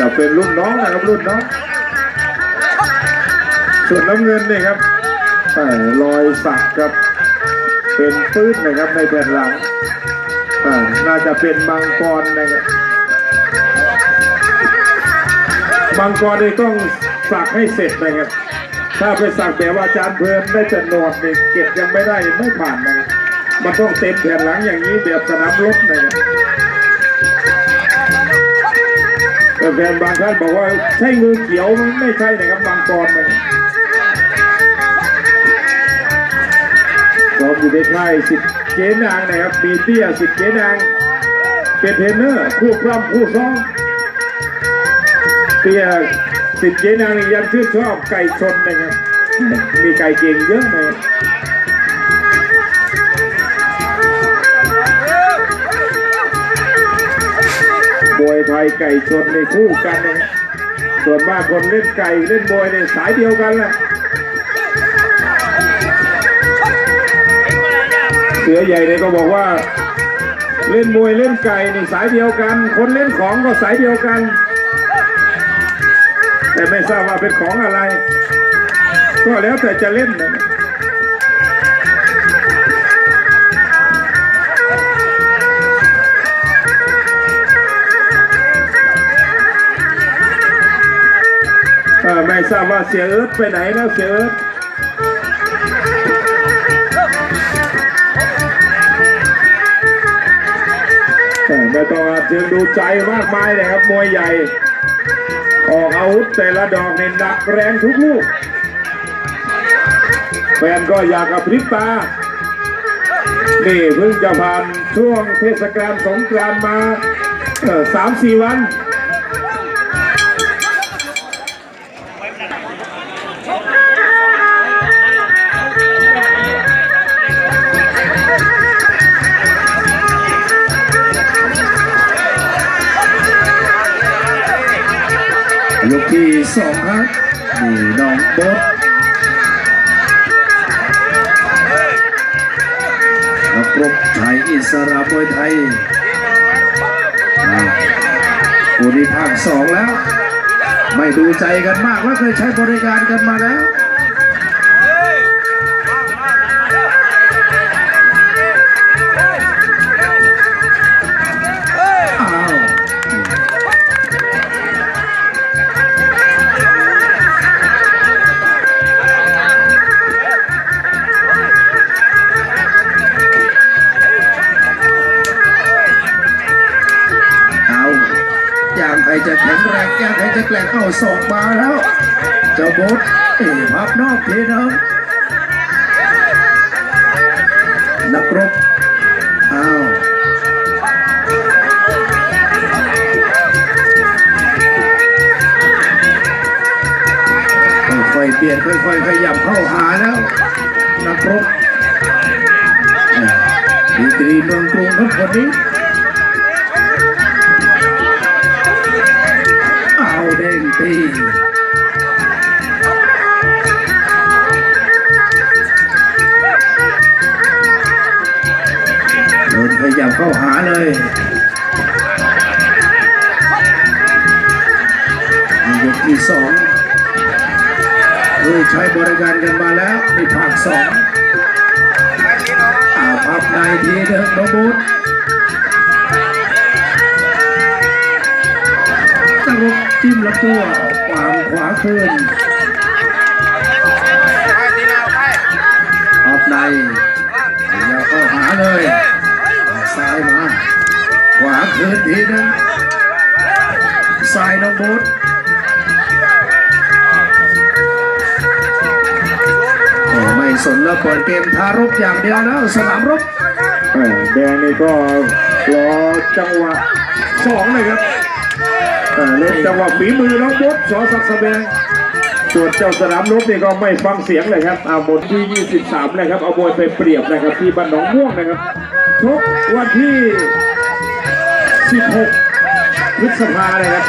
จะเป็นรุ่นน้องนะครับรุ่นน้อง ส่วนน้ำเงินนี่ครับอรอยสักครับ เป็นปื้นนะครับในแผ่นหลังอ่าน่าจะเป็นมังกรนะครับมังกรนี่ต้องสักให้เสร็จนะครับ ถ้าไปสักแบบว่าอาจารย์เพลินได้แต่หนวดนี่เก็บยังไม่ได้ไม่ผ่านนะครับมันต้องเต็มแผ่นหลังอย่างนี้แบบสนามรบนะครับ แฟนบางท่านบอกว่าใช่งูเขียวมันไม่ใช่นะครับมังกรมันซ้อมอยู่ในค่ายสิบเจนางนะครับมีเตี้ยสิบเจนางเป็นเทรนเนอร์คู่พร่ำคู่ซ้อมเตี้ยสิบเจนางยังชื่นชอบไก่ชนนะครับมีไก่เก่งเยอะนะค วยไทยไก่ชนในคู่กันนะส่วนมากคนเล่นไก่เล่นมวยเนี่ยสายเดียวกันแหละเสือใหญ่เนี่ยก็บอกว่า เล่นมวยเล่นไก่นี่สายเดียวกัน คนเล่นของก็สายเดียวกัน แต่ไม่ทราบว่าเป็นของอะไร ก็แล้วแต่จะเล่นนะ เออไม่ทราบว่าเสียเอิร์ธไปไหนนะเสียเอิร์ธเออไม่ต้องอาเชิญดูใจมากมายเลยครับมวยใหญ่ ออกอาวุธแต่ละดอกในหนักแรงทุกลูกแฟนก็อยากกับพริบตา นี่เพิ่งจะผ่านช่วงเทศกาลสงกรานต์มาสามสี่วัน ยกที่สองครับนี่น้องเบดนักรบไทยอิสระมวยไทยอ่าคู่นี้ภาคสองแล้ว ไม่ดูใจกันมากแล้วเคยใช้บริการกันมาแล้ว เจ้าบดเอ๋พับนอกทีนะนักรบอ้าวค่อยๆเปลี่ยนค่อยๆขยับเข้าหาแล้วนักรบดีกรีเมืองกรุงครับคนนี้ เข้าหาเลยยกที่สองด้วยใช้บริการกันมาแล้วในภาคสองอาพับในทีเดิมโนบุตตะลุกจิ้มลำตัววางขวาคืนออกในอย่าเข้าหาเลย คืนทีนึงซ้ายน้องบุตโอ้ไม่สนแล้วเปิดเกมทารบอย่างเดียวแล้วสนามรบเอ่อแดงนี่ก็รอจังหวะสองเลยครับเอ่อเล่นจังหวะฝีมือน้องบดสอศักดิ์แสดงส่วนเจ้าสนามรบนี่ก็ไม่ฟังเสียงเลยครับเอาบทที่ 23 นะครับ เอามวยไปเปรียบนะครับ ที่บ้านหนองม่วงนะครับชกวันที่ 16 พฤษภาเลยครับ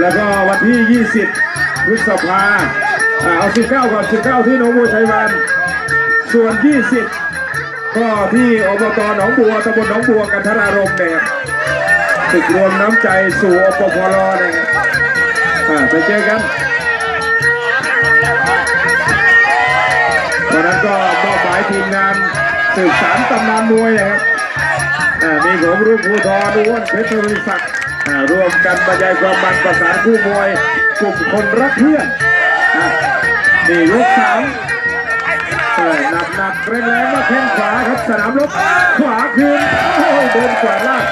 แล้วก็วันที่ 20 พฤษภาอ่าเอา 19 ก่อน 19 ที่หนองบัวชัยวานส่วน 20 ก็ที่อบตหนองบัวตำบลหนองบัวกันทรารมณ์เนี่ยครับศึกรวมน้ำใจสู่อปพลนะครับอ่าไปเจอกันวันนั้นก็มอบหมายทีมงานสืบสารตำนานมวยนะครับ มีผมรุ่งภูทรอ้วนเพชรวิศักดิ์อ่าร่วมกันบรรยายความมันประสานคู่มวยกลุ่มคนรักเพื่อนนี่ยกสามเออหนักหนักแรงแรงมาแข้งขวาครับสนามรบขวาคืนโอ้โดนขวาล่าง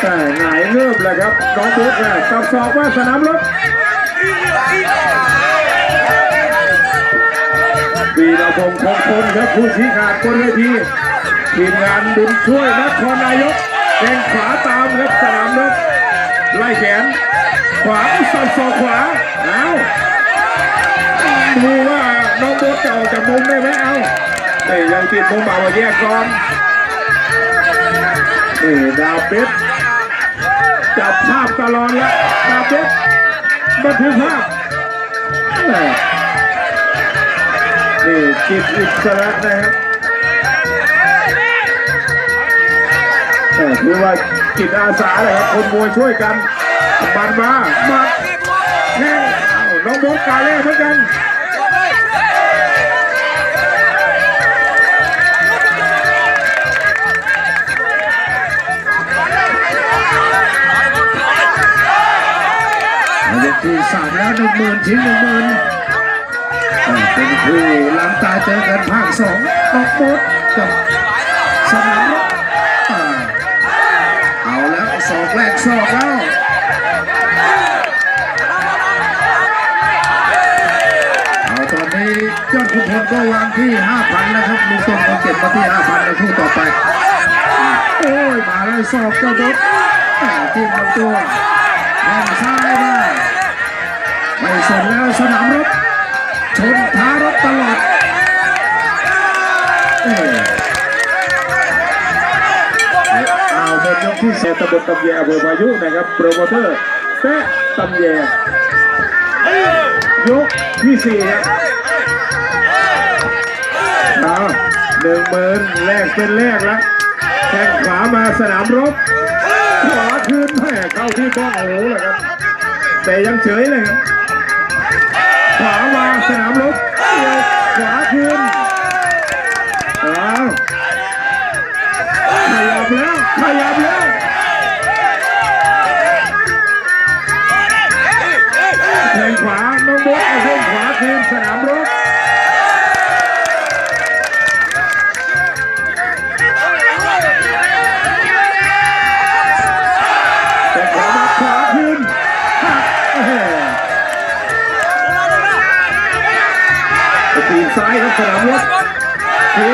แต่หงายเริ่มเลยครับน้องบุ๊กเนี่ยสับสอกว่าสนามรบวีรพงศ์คงพลครับผู้ชี้ขาดบนเวที ทีมงานบุญช่วยนครนายกแข้งขวาตามครับสนามรบไล่แขน ขวาสับสอกขวาเอาดูว่าน้องบุ๊กจะออกจากมุมได้ไหมเอาเอ้ยยังติดมุมเอาไว้แยกก่อนเอ้ยดาวเป็ดจับภาพตลอดล้วดาวเป็ดบันทึกภาพนี่จิตอิสระนะครับ เออถือว่าจิตอาสาเลยครับคนมวยช่วยกันมันมามาแข่เอาน้องโบ๊ทกาเล่เหมือนกันยกที่สามแล้วหนึ่งหมื่นชิ้นหนึ่งหมื่นเป็นคู่ล้างตาเจอกันภาคสองนอกบดกับสนามรบ ที่5,000นนะครับลุงต้นก็เก็บมาที่5,000ในคู่ต่อไป โอ้ยมาแล้วสอบเจ้าดกแหม่ที่ลำตัวแข้งซ้ายได้ไม่สนแล้วสนามรบชนท้ารบตลอดเอ้ยเอาหมดยกที่เสตบลตำแยอำเภอพายุนะครับโปรโมเตอร์แตะตำแยยกที่สี่ครับ หนึ่งหมื่นแรกเป็นแรกแล้วแข้งขวามาสนามรบ ขวาคืนแม่เข้าที่บ้องหูเลยครับ แต่ยังเฉยเลยครับ ขวามาสนามรบเดียวขวาคืน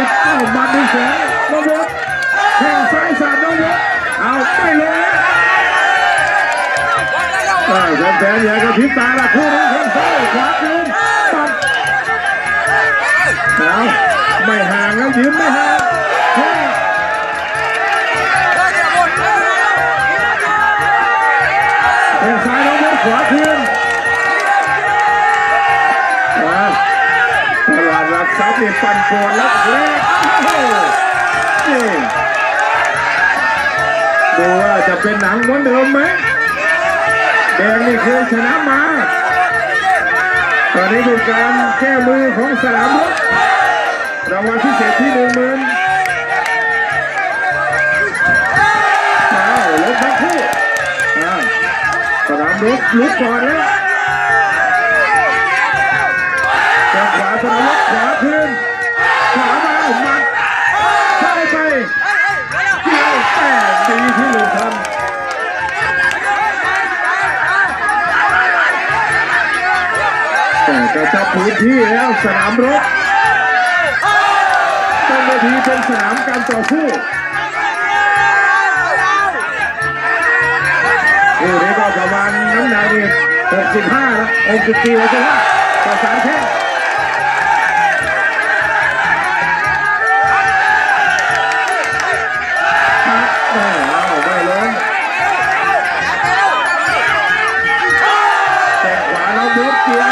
ทีบเอ้ามาดึงแขนน้องบดแข้งซ้ายสาดน้องบดเอาไปเลยแล้วอ่าแฟนๆอยากกระพริบตาละคู่นี้แข้งซ้ายขวาคืนปัดเอาไม่ห่างแล้วยืนไม่ห่างาดหลักทรัพย์นี่ปั่นปนแล้วแรกนี่ดูว่าจะเป็นหนังเหมือนเดิมไหมแดงนี่เคยชนะมาตอนนี้เป็นการแก้มือของสนามรบรางวัลพิเศษที่หนึ่งหมื่นอ้าวลบทั้งคู่อ้สนามรบลุกก่อนแล้ว แต่กระชับพื้นที่แล้วสนามรบต้นเวทีเป็นสนามการต่อสู้คู่นี้ก็ประมาณน้ำหนักนี่65แล้ว64แล้วใช่ไหมประสานแข้งหักแม่เอามแต่เกเกี่ย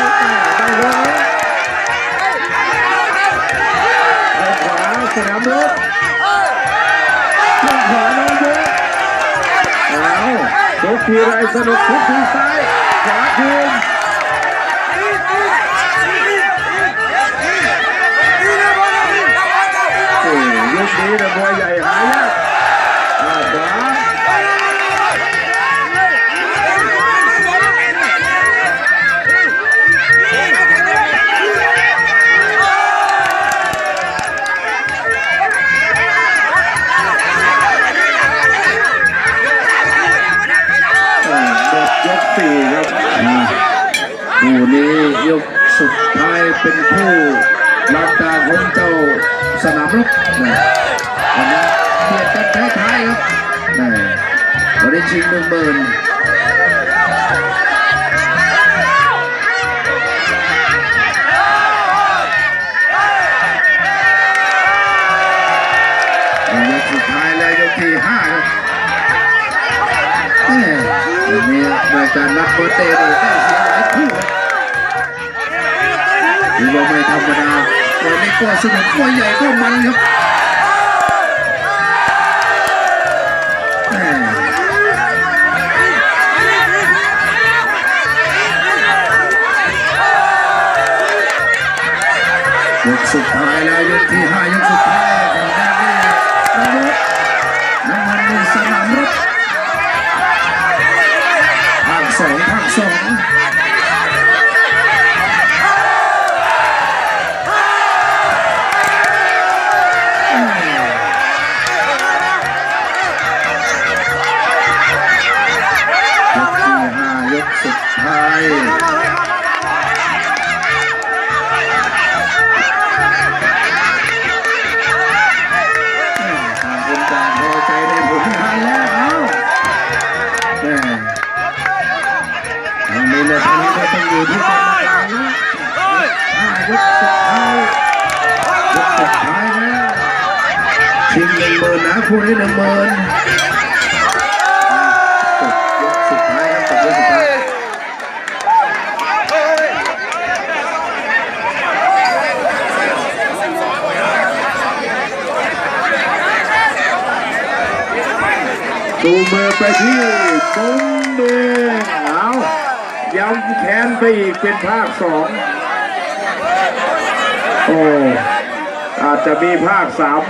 ว อ่าไม่ล้มแล้วขวาสนามรบข้างขวาน้องเยอะเอาทีไรสนุกทุกทีซ้ายขวาคืนโอ้ยยุคนี้นะมวยใหญ่หาย สนามรบนะวันนี้เบียดกันท้ายๆครับวันนี้ชิงหนึ่งหมื่นยกสุดท้ายแล้วยกที่ห้าครับวันนี้รายการนัดเบอร์เต้ได้ได้เสียหลายคู่ครับถือว่าไม่ธรรมดา วันนี้ก็สนามมวยใหญ่ก็มันครับ คู่นี้หนึ่งหมื่นยกสุดท้ายครับจบยกสุดท้ายดูมือไปที่มุมแดงเอาย้ำแขนไปอีกเป็นภาคสองโอ้อาจจะมีภาคสาม